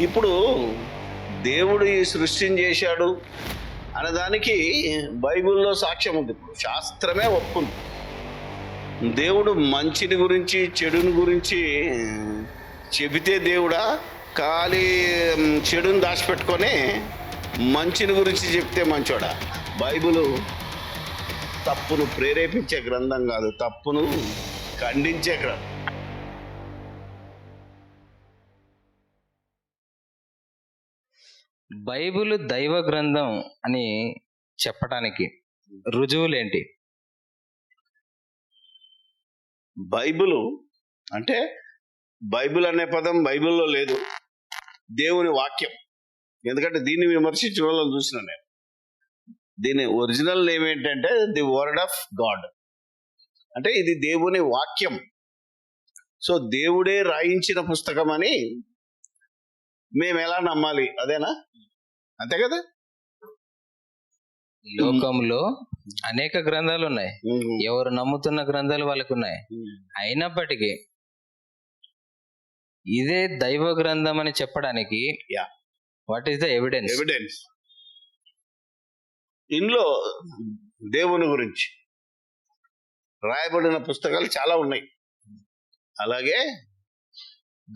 ఇప్పుడు దేవుడు ఈ సృష్టిని చేశాడు అనేదానికి బైబిల్లో సాక్ష్యం ఉంది. ఇప్పుడు శాస్త్రమే ఒప్పుంది దేవుడు మంచిని గురించి చెడుని గురించి చెబితే దేవుడా ఖాళీ చెడుని దాచిపెట్టుకొని మంచిని గురించి చెప్తే మంచోడా? బైబిలు తప్పును ప్రేరేపించే గ్రంథం కాదు తప్పును ఖండించే గ్రంథం. బైబిల్ దైవ గ్రంథం అని చెప్పడానికి రుజువులేంటి? బైబిలు అంటే బైబిల్ అనే పదం బైబిల్లో లేదు. దేవుని వాక్యం. ఎందుకంటే దీన్ని విమర్శించిన వాళ్ళని చూసిన నేను. దీని ఒరిజినల్ నేమ్ ఏంటంటే ది వర్డ్ ఆఫ్ గాడ్. అంటే ఇది దేవుని వాక్యం. సో దేవుడే రాయించిన పుస్తకం అని మేము ఎలా నమ్మాలి? అదేనా? అంతే కదా? లోకంలో అనేక గ్రంథాలు ఉన్నాయి. ఎవరు నమ్ముతున్న గ్రంథాలు వాళ్ళకు ఉన్నాయి అయినప్పటికీ ఇదే దైవ గ్రంథం అని చెప్పడానికి. What is the evidence? Evidence. ఇందులో దేవుని గురించి రాయబడిన పుస్తకాలు చాలా ఉన్నాయి. అలాగే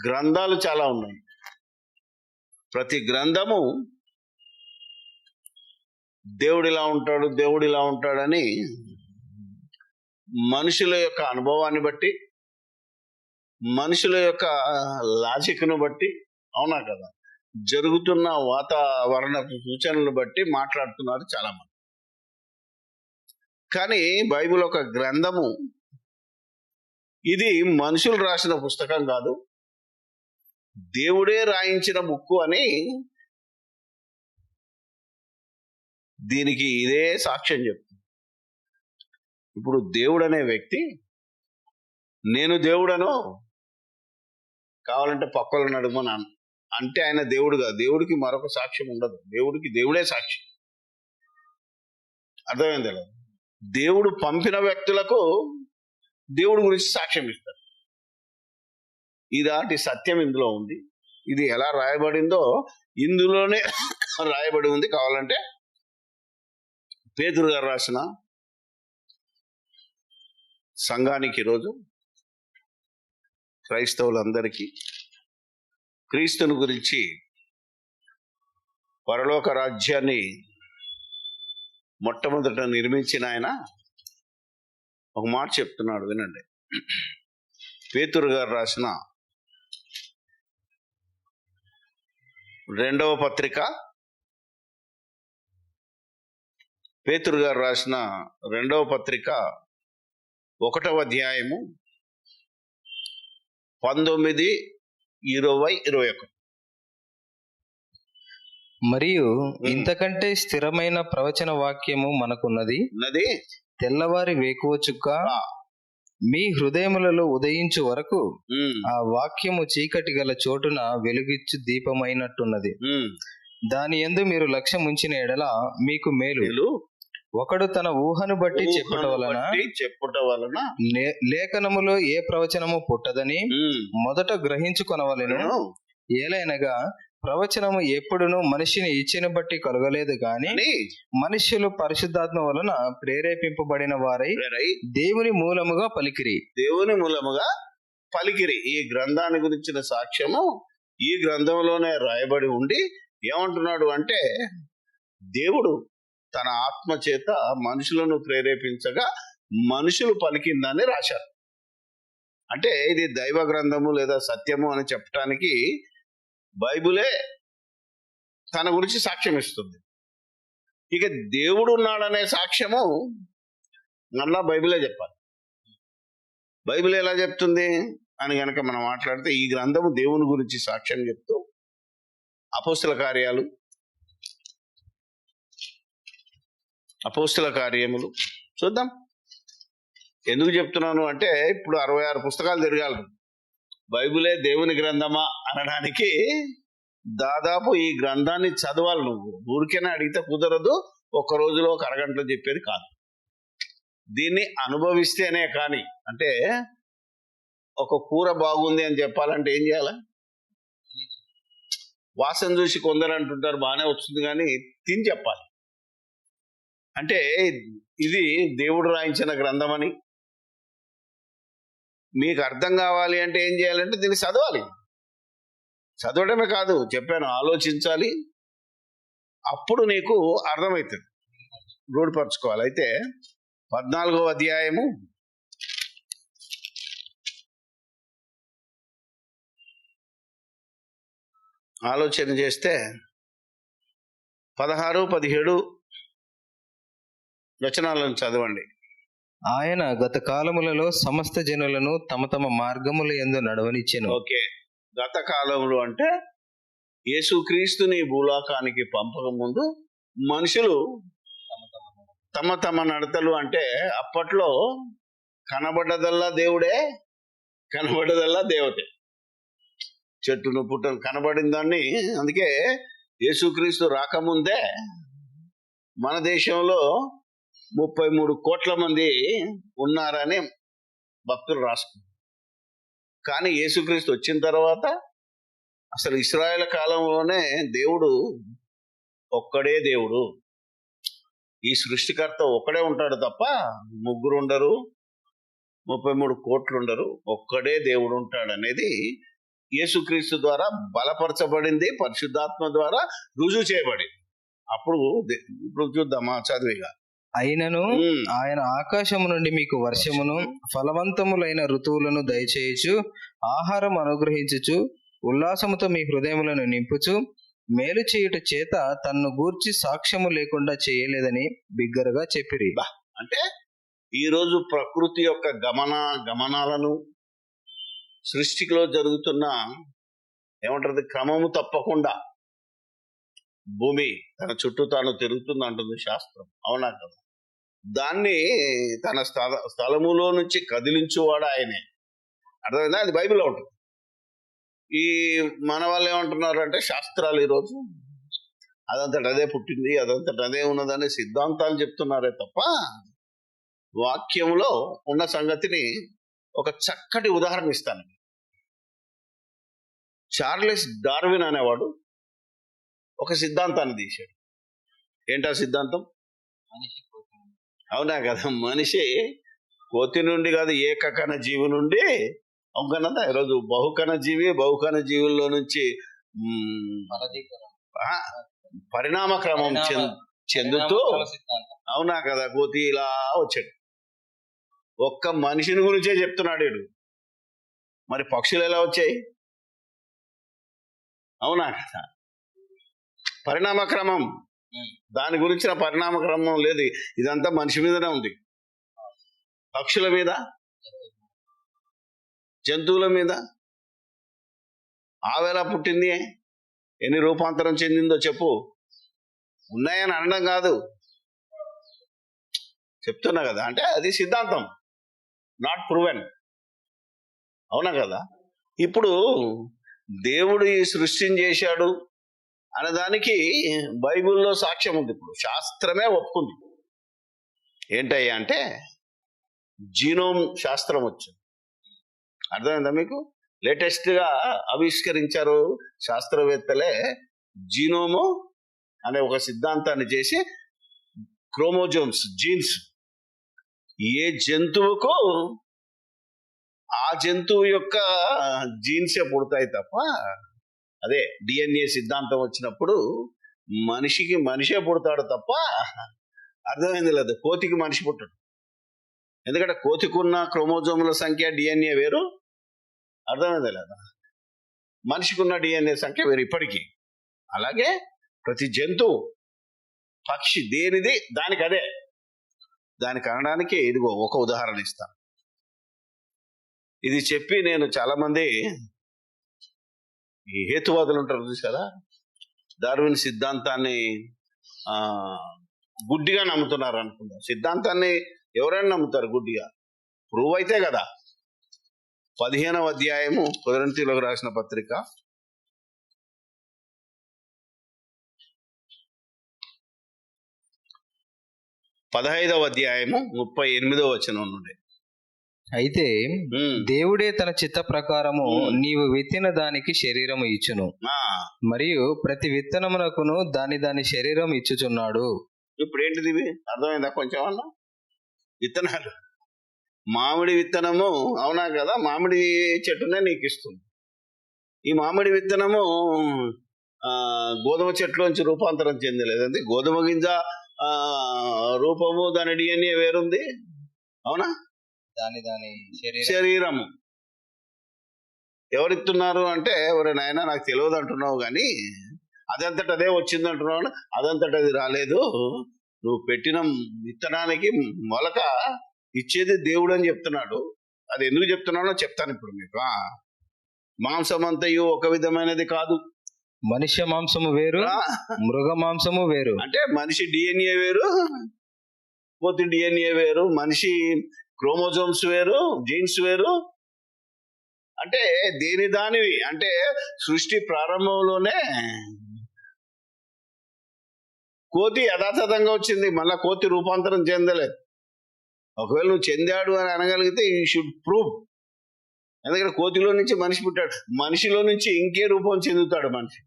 గ్రంథాలు చాలా ఉన్నాయి. ప్రతి గ్రంథము దేవుడు ఇలా ఉంటాడు దేవుడు ఇలా ఉంటాడని మనుషుల యొక్క అనుభవాన్ని బట్టి మనుషుల యొక్క లాజిక్ను బట్టి అవునా కదా? జరుగుతున్న వాతావరణ సూచనలు బట్టి మాట్లాడుతున్నారు చాలా మంది కానీ బైబిల్ ఒక గ్రంథము. ఇది మనుషులు రాసిన పుస్తకం కాదు. దేవుడే రాయించిన బుక్కు అని దీనికి ఇదే సాక్ష్యం చెప్తుంది. ఇప్పుడు దేవుడు అనే వ్యక్తి నేను దేవుడను? కావాలంటే పక్కలను అడుగుమని అంటే ఆయన దేవుడు కాదు. దేవుడికి మరొక సాక్ష్యం ఉండదు. దేవుడికి దేవుడే సాక్షి. అర్థమైంది దేవుడు పంపిన వ్యక్తులకు దేవుడి గురించి సాక్ష్యం ఇస్తారు. ఇదాటి సత్యం ఇందులో ఉంది. ఇది ఎలా రాయబడిందో ఇందులోనే రాయబడి ఉంది. కావాలంటే పేదరు గారు రాసిన సంఘానికి ఈరోజు క్రైస్తవులందరికీ క్రీస్తుని గురించి పరలోక రాజ్యాన్ని మొట్టమొదట నిర్మించిన ఆయన ఒక మాట చెప్తున్నాడు. వినండి. పేతురు గారు రాసిన రెండవ పత్రిక పేతురు గారు రాసిన రెండవ పత్రిక ఒకటవ అధ్యాయము పంతొమ్మిది ఇరవై ఇరవై ఒకటి. మరియు ఇంతకంటే స్థిరమైన ప్రవచన వాక్యము మనకున్నది. ఉన్నది. తెల్లవారి వేకువ చుక్క. మీ హృదయములలో ఉదయించు వరకు ఆ వాక్యము చీకటి గల చోటున వెలుగిచ్చు దీపమైనట్టున్నది. దాని ఎందు మీరు లక్ష్యం ఉంచిన ఎడల మీకు మేలు. ఒకడు తన ఊహను బట్టి చెప్పుట వలన చెప్పుట వలన లేఖనములో ఏ ప్రవచనము పుట్టదని మొదట గ్రహించుకొనవలెను. ఏలైనగా ప్రవచనము ఎప్పుడును మనిషిని ఇచ్చిన బట్టి కలగలేదు గాని అని మనుష్యులు పరిశుద్ధాత్మ వలన ప్రేరేపింపబడిన వారై వేరై దేవుని మూలముగా పలికిరి. దేవుని మూలముగా పలికిరి. ఈ గ్రంథాన్ని గురించిన సాక్ష్యము ఈ గ్రంథంలోనే రాయబడి ఉండి ఏమంటున్నాడు అంటే దేవుడు తన ఆత్మ చేత మనుషులను ప్రేరేపించగా మనుషులు పలికిందని రాశారు. అంటే ఇది దైవ గ్రంథము లేదా సత్యము అని చెప్పటానికి బైబిలే తన గురించి సాక్ష్యం ఇస్తుంది. ఇక దేవుడు ఉన్నాడనే సాక్ష్యము మళ్ళా బైబిలే చెప్పాలి. బైబిల్ ఎలా చెప్తుంది? అని గనక మనం మాట్లాడితే ఈ గ్రంథము దేవుని గురించి సాక్ష్యం చెప్తూ అపోస్తుల కార్యాలు అపోస్తుల కార్యములు చూద్దాం. ఎందుకు చెప్తున్నాను అంటే ఇప్పుడు అరవై ఆరు పుస్తకాలు తిరగాలి. బైబిలే దేవుని గ్రంథమా అనడానికి దాదాపు ఈ గ్రంథాన్ని చదవాలి నువ్వు. ఊరికైనా అడిగితే కుదరదు. ఒక రోజులో ఒక అరగంటలో చెప్పేది కాదు. దీన్ని అనుభవిస్తేనే కానీ అంటే ఒక కూర బాగుంది అని చెప్పాలంటే ఏం చేయాలి? వాసన చూసి కొందరు అంటుంటారు బాగానే వస్తుంది కానీ తిని చెప్పాలి. అంటే ఇది దేవుడు రాయించిన గ్రంథమని మీకు అర్థం కావాలి అంటే ఏం చేయాలంటే దీన్ని చదవాలి. చదవడమే కాదు చెప్పాను ఆలోచించాలి. అప్పుడు నీకు అర్థమవుతుంది. రూఢపరచుకోవాలి. అయితే పద్నాలుగో అధ్యాయము. ఆలోచన చేస్తే పదహారు పదిహేడు వచనాలను చదవండి. ఆయన గత కాలములలో సమస్త జనులను తమ తమ మార్గముల ఎందు నడవనిచ్చాను. ఓకే. గత కాలంలో అంటే యేసుక్రీస్తుని భూలోకానికి పంపక ముందు మనుషులు తమ తమ నడతలు అంటే అప్పట్లో కనబడ్డదల్లా దేవుడే కనబడ్డదల్లా దేవతే. చెట్టును పుట్టను కనబడిన దాన్ని అందుకే యేసుక్రీస్తు రాకముందే మన దేశంలో ముప్పై మూడు కోట్ల మంది ఉన్నారని భక్తులు రాసుకున్నారు. కానీ యేసుక్రీస్తు వచ్చిన తర్వాత అసలు ఇస్రాయల్ కాలంలోనే దేవుడు ఒక్కడే దేవుడు. ఈ సృష్టికర్త ఒక్కడే ఉంటాడు తప్ప ముగ్గురు ఉండరు ముప్పై మూడు కోట్లు ఉండరు ఒక్కడే దేవుడు ఉంటాడు అనేది యేసుక్రీస్తు ద్వారా బలపరచబడింది పరిశుద్ధాత్మ ద్వారా రుజువు చేయబడింది. అప్పుడు ఇప్పుడు చూద్దామా చదివిగా? అయినను ఆయన ఆకాశము నుండి మీకు వర్షమును ఫలవంతములైన ఋతువులను దయచేయుచు ఆహారం అనుగ్రహించుచు ఉల్లాసముతో మీ హృదయములను నింపుచు మేలు చేయుట చేత తన్ను గూర్చి సాక్ష్యము లేకుండా చేయలేదని బిగ్గరగా చెప్పిరి. అంటే ఈరోజు ప్రకృతి యొక్క గమన గమనాలను సృష్టిలో జరుగుతున్న ఏమంటారు క్రమము తప్పకుండా భూమి తన చుట్టూ తాను తిరుగుతుంది అంటుంది శాస్త్రం. అవునా కదా? దాన్ని తన స్థల స్థలములో నుంచి కదిలించువాడు ఆయనే. అర్థమైందా? అది బైబిల్ ఉంటుంది. ఈ మన వాళ్ళు ఏమంటున్నారు అంటే శాస్త్రాలు ఈరోజు అదంతట అదే పుట్టింది అదంతట అదే ఉన్నదనే సిద్ధాంతాలు చెప్తున్నారే తప్ప వాక్యంలో ఉన్న సంగతిని ఒక చక్కటి ఉదాహరణ ఇస్తాను. చార్లెస్ డార్విన్ అనేవాడు ఒక సిద్ధాంతాన్ని తీశాడు. ఏంటా సిద్ధాంతం? అవునా కదా? మనిషి కోతి నుండి కాదు ఏకకణ జీవి నుండి అవునదా ఈరోజు బహుకణ జీవి బహుకణ జీవుల్లో నుంచి పరిణామ క్రమం చెంద- చెందుతూ అవునా కదా? కోతి ఇలా వచ్చాడు. ఒక్క మనిషిని గురించే చెప్తున్నాడు వీడు. మరి పక్షులు ఎలా వచ్చాయి? అవునా కదా? పరిణామ క్రమం. దాని గురించిన పరిణామ క్రమం లేదు. ఇదంతా మనిషి మీదనే ఉంది. పక్షుల మీద జంతువుల మీద ఆవేలా పుట్టింది ఎన్ని రూపాంతరం చెందిందో చెప్పు. ఉన్నాయని అనడం కాదు. చెప్తున్నా కదా. అంటే అది సిద్ధాంతం. నాట్ ప్రూవెన్ అవునా కదా? ఇప్పుడు దేవుడు ఈ సృష్టిని చేశాడు. అనేదానికి బైబిల్లో సాక్ష్యం ఉంది ఇప్పుడు. శాస్త్రమే ఒప్పుకుంది. ఏంటయ్యా అంటే జీనోమ్ శాస్త్రం వచ్చింది. అర్థమైందా మీకు? లేటెస్ట్గా ఆవిష్కరించారు శాస్త్రవేత్తలే జీనోము అనే ఒక సిద్ధాంతాన్ని చేసి క్రోమోజోమ్స్ జీన్స్. ఏ జంతువుకు ఆ జంతువు యొక్క జీన్సే పుడతాయి తప్ప అదే డిఎన్ఏ సిద్ధాంతం వచ్చినప్పుడు మనిషికి మనిషే పుడతాడు తప్ప అర్థమైంది లేదు. కోతికి మనిషి పుట్టడు. ఎందుకంటే కోతికున్న క్రోమోజోముల సంఖ్య డిఎన్ఏ వేరు. అర్థమైంది లేదా? మనిషికున్న డిఎన్ఏ సంఖ్య వేరు ఇప్పటికీ. అలాగే ప్రతి జంతువు పక్షి దేనిది దానికి అదే. దానికి అనడానికి ఇదిగో ఒక ఉదాహరణ ఇస్తాను ఇది చెప్పి నేను చాలామంది ఈ హేతువాదులు ఉంటారు చూసారా డార్విన్ సిద్ధాంతాన్ని ఆ గుడ్డిగా నమ్ముతున్నారు అనుకుంటా సిద్ధాంతాన్ని ఎవరైనా నమ్ముతారు గుడ్డిగా? ప్రూవ్ అయితే కదా. పదిహేనవ అధ్యాయము కుదరంతిలోకి రాసిన పత్రిక. పదహైదవ అధ్యాయము ముప్పై ఎనిమిదవ వచనం నుండి. అయితే. దేవుడే తన చిత్త ప్రకారము. నీవు విత్తిన దానికి శరీరము ఇచ్చును. మరియు ప్రతి విత్తనమునకును దాని దాని శరీరం ఇచ్చుచున్నాడు. ఇప్పుడు ఏంటిది అర్థమైందా కొంచెం అన్న? విత్తనాలు. మామిడి విత్తనము అవునా కదా? మామిడి చెట్టునే నీకు ఇస్తుంది ఈ మామిడి విత్తనము ఆ, గోధుమ చెట్టులోంచి రూపాంతరం చెందలేదు. అంటే గోధుమ గింజ ఆ, రూపము దాని డిఎన్ఏ వేరుంది. అవునా? దాని దాని శరీరం. శరీరము. ఎవరిస్తున్నారు అంటే ఎవరి నాయన నాకు తెలియదు అంటున్నావు కానీ అదంతట అదే వచ్చింది అంటున్నావు అదంతట అది రాలేదు. నువ్వు పెట్టిన విత్తనానికి మొలక ఇచ్చేది దేవుడు అని చెప్తున్నాడు. అది ఎందుకు చెప్తున్నానో చెప్తాను ఇప్పుడు మీకు. మాంసం అంతయు ఒక విధమైనది కాదు. మనుష్య మాంసము వేరు మృగ మాంసము వేరు. అంటే మనిషి డిఎన్ఏ వేరు కోతి డిఎన్ఏ వేరు మనిషి క్రోమోజోమ్స్ వేరు జీన్స్ వేరు. అంటే దేని దానివి? అంటే సృష్టి ప్రారంభంలోనే కోతి యథాతథంగా వచ్చింది. మళ్ళా కోతి రూపాంతరం చెందలేదు. ఒకవేళ నువ్వు చెందాడు అని అనగలిగితే ఈ షుడ్ ప్రూవ్ ఎందుకంటే కోతిలో నుంచి మనిషి పుట్టాడు. మనిషిలో నుంచి ఇంకే రూపం చెందుతాడు మనిషి.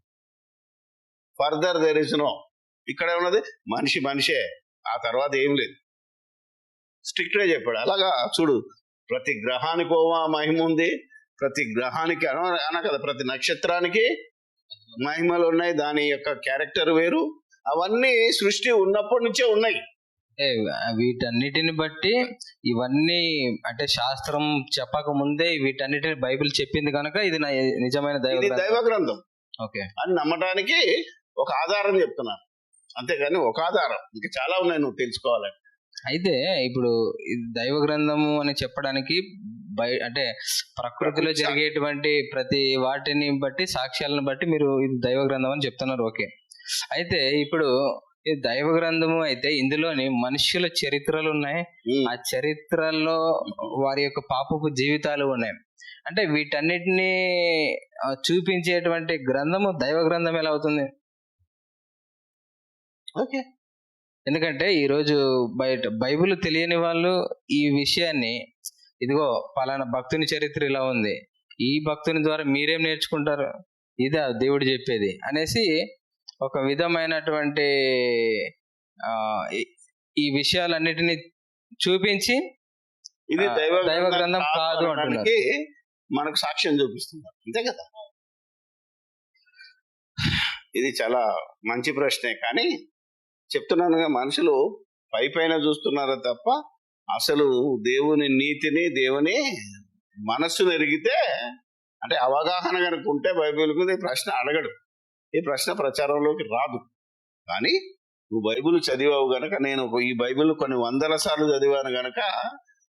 ఫర్దర్ దెర్ ఇస్ నో ఇక్కడ ఉన్నది మనిషి మనిషే. ఆ తర్వాత ఏం లేదు. స్ట్రిక్ట్గా చెప్పాడు. అలాగా చూడు ప్రతి గ్రహానికి ఓ మహిమ ఉంది. ప్రతి గ్రహానికి అన కదా ప్రతి నక్షత్రానికి మహిమలు ఉన్నాయి. దాని యొక్క క్యారెక్టర్ వేరు. అవన్నీ సృష్టి ఉన్నప్పటి నుంచే ఉన్నాయి. ఏ, వీటన్నిటిని బట్టి ఇవన్నీ అంటే శాస్త్రం చెప్పక ముందే వీటన్నిటిని బైబిల్ చెప్పింది కనుక ఇది నా నిజమైన దైవ. దైవ గ్రంథం. ఓకే. అని నమ్మటానికి ఒక ఆధారం చెప్తున్నాను అంతేగాని ఒక ఆధారం. ఇంకా చాలా ఉన్నాయి నువ్వు తెలుసుకోవాలి అయితే ఇప్పుడు దైవ గ్రంథము అని చెప్పడానికి బై అంటే ప్రకృతిలో జరిగేటువంటి ప్రతి వాటిని బట్టి సాక్ష్యాలను బట్టి మీరు ఇది దైవ గ్రంథం అని చెప్తున్నారు. ఓకే. అయితే ఇప్పుడు ఇది దైవ గ్రంథము అయితే ఇందులోని మనుష్యుల చరిత్రలు ఉన్నాయి. ఆ చరిత్రల్లో వారి యొక్క పాపపు జీవితాలు ఉన్నాయి. అంటే వీటన్నిటిని చూపించేటువంటి గ్రంథము దైవ గ్రంథం ఎలా అవుతుంది? ఓకే. ఎందుకంటే ఈరోజు బయట బైబిల్ తెలియని వాళ్ళు ఈ విషయాన్ని ఇదిగో పలానా భక్తుని చరిత్ర ఇలా ఉంది. ఈ భక్తుని ద్వారా మీరేం నేర్చుకుంటారు? ఇదా దేవుడు చెప్పేది అనేసి ఒక విధమైనటువంటి ఆ, ఈ- విషయాలన్నిటిని చూపించి ఇది దైవ దైవ గ్రంథం కాదు. అనడానికి మనకు సాక్ష్యం చూపిస్తున్నారు అంతే కదా? ఇది చాలా మంచి ప్రశ్నే కానీ చెప్తున్నానుగా మనుషులు పై పైన చూస్తున్నారు తప్ప అసలు దేవుని నీతిని దేవుని మనస్సును ఎరిగితే అంటే అవగాహన కనుక ఉంటే బైబిల్ మీద ఈ ప్రశ్న అడగడు. ఈ ప్రశ్న ప్రచారంలోకి రాదు. కానీ నువ్వు బైబిల్ చదివావు గనక నేను ఈ బైబిల్ కొన్ని వందల సార్లు చదివాను గనక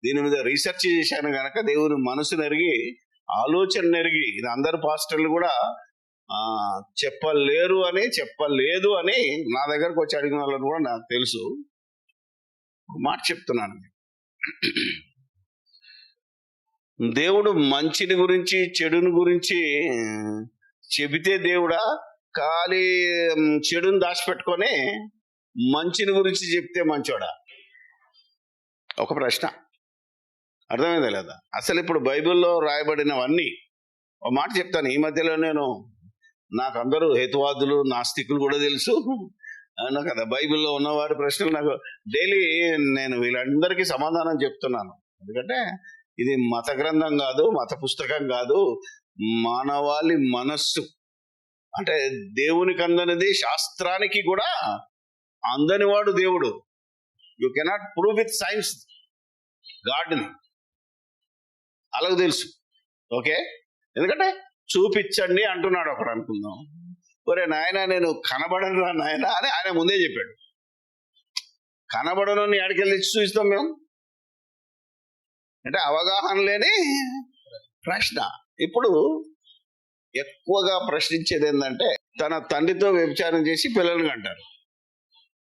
దీని మీద రీసెర్చ్ చేశాను గనక దేవుని మనసు నెరిగి ఆలోచన నెరిగి ఇది అందరు పాస్టర్లు కూడా చెప్పలేరు అని చెప్పలేదు అని నా దగ్గరకు వచ్చి అడిగిన వాళ్ళని కూడా నాకు తెలుసు. ఒక మాట చెప్తున్నాను. దేవుడు మంచిని గురించి చెడుని గురించి చెబితే దేవుడా ఖాళీ చెడుని దాచిపెట్టుకొని మంచిని గురించి చెప్తే మంచోడా? ఒక ప్రశ్న. అర్థమైందా లేదా? అసలు ఇప్పుడు బైబిల్లో రాయబడినవన్నీ. ఒక మాట చెప్తాను. ఈ మధ్యలో నేను నాకు అందరూ హేతువాదులు నాస్తికులు కూడా తెలుసు. అవునా కదా బైబిల్లో ఉన్నవారి ప్రశ్నలు నాకు డైలీ నేను వీళ్ళందరికీ సమాధానం చెప్తున్నాను. ఎందుకంటే ఇది మత గ్రంథం కాదు మత పుస్తకం కాదు మానవాళి మనస్సు. అంటే దేవునికి అందనిది శాస్త్రానికి కూడా అందనివాడు దేవుడు. You cannot prove with science గాడ్ని అలాగ తెలుసు. ఓకే? ఎందుకంటే చూపించండి అంటున్నాడు ఒకడు అనుకుందాం. ఒరే నాయన నేను కనబడను రా నాయన అని ఆయన ముందే చెప్పాడు. కనబడను ఆడికెళ్ళి చూస్తాం మేము? అంటే అవగాహన లేని ప్రశ్న. ఇప్పుడు ఎక్కువగా ప్రశ్నించేది ఏంటంటే తన తండ్రితో వ్యభిచారం చేసి పిల్లల్ని కంటారు.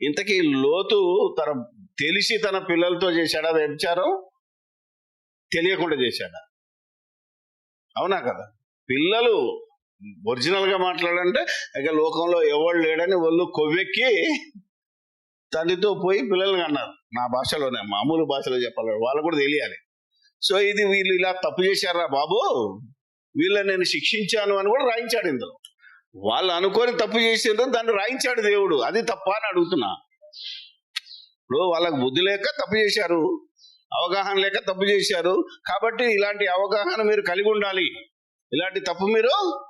ఇంతకీ లోతు తన తెలిసి తన పిల్లలతో చేశాడా వ్యభిచారం? తెలియకుండా చేశాడా? అవునా కదా? పిల్లలు ఒరిజినల్గా మాట్లాడంటే ఇక లోకంలో ఎవడు లేడని వాళ్ళు కొవ్వెక్కి తండ్రితో పోయి పిల్లల్ని అన్నారు నా భాషలోనే మామూలు భాషలో చెప్పాలి వాళ్ళు కూడా తెలియాలి. సో ఇది వీళ్ళు ఇలా తప్పు చేశారా బాబు? వీళ్ళని నేను శిక్షించాను అని కూడా రాయించాడు ఇందులో. వాళ్ళు అనుకొని తప్పు చేసిండ్రు దాన్ని రాయించాడు దేవుడు. అది తప్ప అని అడుగుతున్నా. ఇప్పుడు వాళ్ళకి బుద్ధి లేక తప్పు చేశారు అవగాహన లేక తప్పు చేశారు. కాబట్టి ఇలాంటి అవగాహన మీరు కలిగి ఉండాలి. ఇలాంటి తప్పు మీరు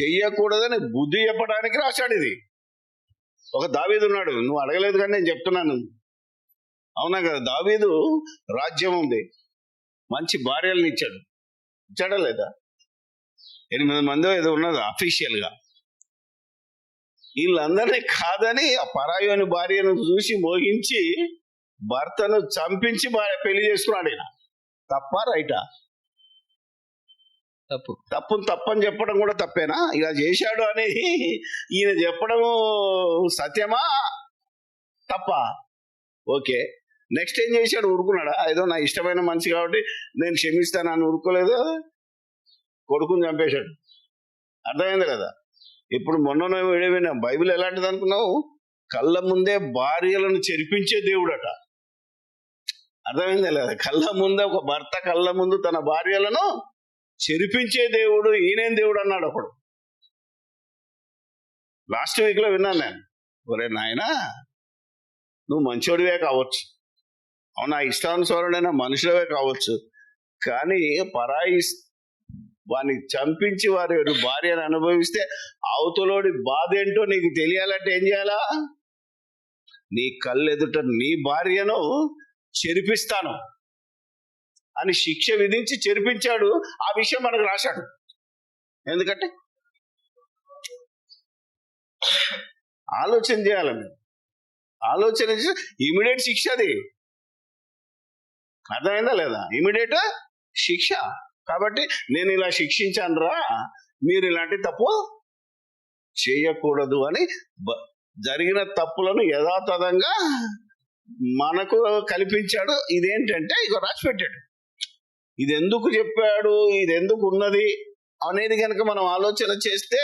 చెయ్యకూడదని బుద్ధి చెప్పడానికి రాశాడు ఇది. ఒక దావీదు ఉన్నాడు. నువ్వు అడగలేదు కానీ నేను చెప్తున్నాను. అవునా కదా? దావీదు రాజ్యం ఉంది. మంచి భార్యలను ఇచ్చాడు. ఇచ్చాడా లేదా? ఎనిమిది మంది ఏదో ఉన్నది అఫీషియల్గా. వీళ్ళందరినీ కాదని ఆ పరాయోని భార్యను చూసి మోగించి భర్తను చంపించి భార్య పెళ్ళి చేసుకున్నాడు ఈయన. తప్ప రైటా? తప్పు. తప్పును తప్పని చెప్పడం కూడా తప్పేనా? ఇలా చేశాడు అని ఈయన చెప్పడము సత్యమా? తప్ప? ఓకే. నెక్స్ట్ ఏం చేశాడు? ఊరుకున్నాడా? ఏదో నా ఇష్టమైన మనిషి కాబట్టి నేను క్షమిస్తాను అని ఊరుకోలేదు కొడుకుని చంపేశాడు. అర్థమైంది కదా? ఇప్పుడు మొన్న విడిపోయినా బైబిల్ ఎలాంటిది అనుకున్నావు? కళ్ళ ముందే భార్యలను చెరిపించే దేవుడట. అర్థమైంది లేదా కళ్ళ ముందే ఒక భర్త కళ్ళ ముందు తన భార్యలను చెరిపించే దేవుడు ఈయనేం దేవుడు అన్నాడు ఒకడు. లాస్ట్ వీక్లో విన్నాను నేను. ఒరే నాయనా నువ్వు మంచోడివే కావచ్చు. అవునా ఇష్టానుసారుడైన మనుషులవే కావచ్చు. కానీ పరాయి వాడిని చంపించి వారి భార్యను అనుభవిస్తే అవతలోడి బాధ ఏంటో నీకు తెలియాలంటే ఏం చేయాలా? నీ కళ్ళెదుట నీ భార్యను చెరిపిస్తాను. అని శిక్ష విధించి చెరిపించాడు ఆ విషయం మనకు రాశాడు. ఎందుకంటే ఆలోచన చేయాలి ఆలోచన చేసి ఇమీడియట్ శిక్ష అది. అర్థమైందా లేదా? ఇమీడియట్ శిక్ష. కాబట్టి నేను ఇలా శిక్షించాను రా మీరు ఇలాంటి తప్పు చేయకూడదు అని జరిగిన తప్పులను యథాతథంగా మనకు కల్పించాడు. ఇదేంటంటే ఇక రాసి పెట్టాడు. ఇది ఎందుకు చెప్పాడు? ఇది ఎందుకు ఉన్నది? అనేది కనుక మనం ఆలోచన చేస్తే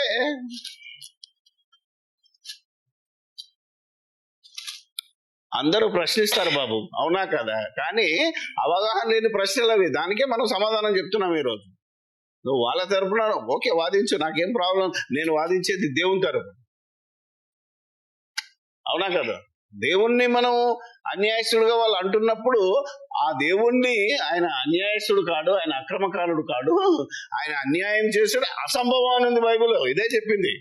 అందరూ ప్రశ్నిస్తారు బాబు. అవునా కదా? కానీ అవగాహన లేని ప్రశ్నలు అవి. దానికే మనం సమాధానం చెప్తున్నాం ఈరోజు. నువ్వు వాళ్ళ తరపున ఓకే వాదించు. నాకేం ప్రాబ్లం? నేను వాదించేది దేవుని తరపు. అవునా కదా? దేవుణ్ణి మనం అన్యాయస్తుడుగా వాళ్ళు అంటున్నప్పుడు ఆ దేవుణ్ణి ఆయన అన్యాయస్తుడు కాడు ఆయన అక్రమకారుడు కాడు ఆయన అన్యాయం చేసాడు అసంభవం అని ఉంది బైబిల్ ఇదే చెప్పింది.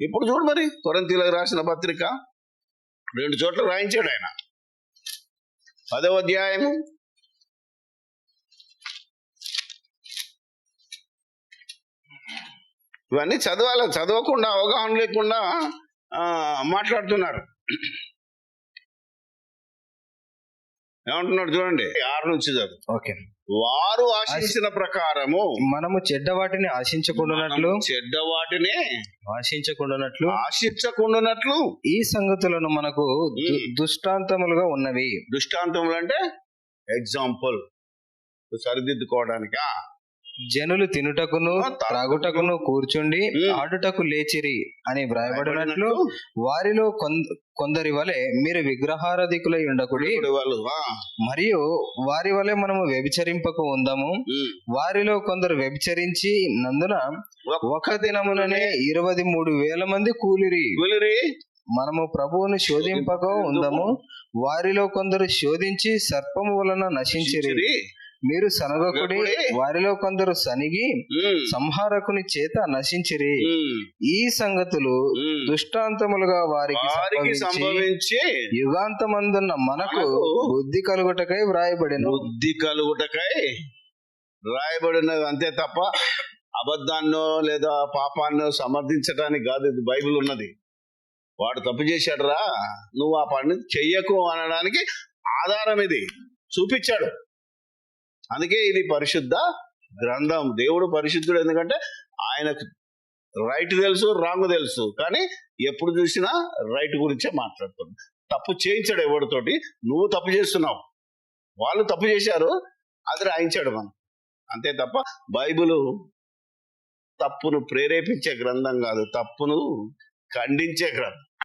ఇప్పుడు చూడు మరి కొరంతీలకు రాసిన పత్రిక రెండు చోట్ల రాయించాడు ఆయన. పదవ అధ్యాయము ఇవన్నీ చదవాలి చదవకుండా అవగాహన లేకుండా ఆ, మాట్లాడుతున్నారు. ఏమంటున్నాడు చూడండి? ఆరు నుంచి చదువు. ఓకే. వారు ఆశించిన ప్రకారము మనము చెడ్డ వాటిని ఆశించకుండానట్లు చెడ్డ వాటిని ఆశించకుండానట్లు ఆశించకుండానట్లు ఈ సంగతులను మనకు. దుష్టాంతములుగా ఉన్నవి. దృష్టాంతములు అంటే ఎగ్జాంపుల్ సరిదిద్దుకోవడానికి? జనులు తినుటకును త్రాగుటకును కూర్చుండి. ఆడుటకు లేచిరి అని వ్రాయబడినట్లు వారిలో కొంద- కొందరి వలె మీరు విగ్రహారధికులై ఉండకుడి. మరియు వారి వలె మనము వ్యభిచరింపకు ఉందాము. వారిలో కొందరు వ్యభిచరించి నందున ఒక దినముననే ఇరవై మూడు వేల మంది కూలిరి. మనము ప్రభువును శోధింపక ఉందము. వారిలో కొందరు శోధించి సర్పము వలన నశించిరి. మీరు సనగకుడి. వారిలో కొందరు సనిగి సంహారకుని చేత నశించిరి. ఈ సంగతులు. దృష్టాంతములుగా వారికి వారికి సంభవించి యుగాంతమందున్న మనకు మనకు బుద్ధి కలుగుటకై వ్రాయబడిన. బుద్ధి కలుగుటకై రాయబడినది అంతే తప్ప అబద్ధాన్నో లేదా పాపాన్నో సమర్థించడానికి కాదు ఇది బైబిల్ ఉన్నది. వాడు తప్పు చేశాడురా నువ్వు ఆ పని చెయ్యకు అనడానికి ఆధారం ఇది. చూపించాడు. అందుకే ఇది పరిశుద్ధ గ్రంథం. దేవుడు పరిశుద్ధుడు ఎందుకంటే ఆయనకు రైట్ తెలుసు రాంగ్ తెలుసు. కానీ ఎప్పుడు చూసినా రైట్ గురించే మాట్లాడుతుంది. తప్పు చేయించాడు ఎవరితోటి? నువ్వు తప్పు చేస్తున్నావు. వాళ్ళు తప్పు చేశారు అది రాయించాడు మనం. అంతే తప్ప బైబిల్ తప్పును ప్రేరేపించే గ్రంథం కాదు తప్పును ఖండించే గ్రంథం.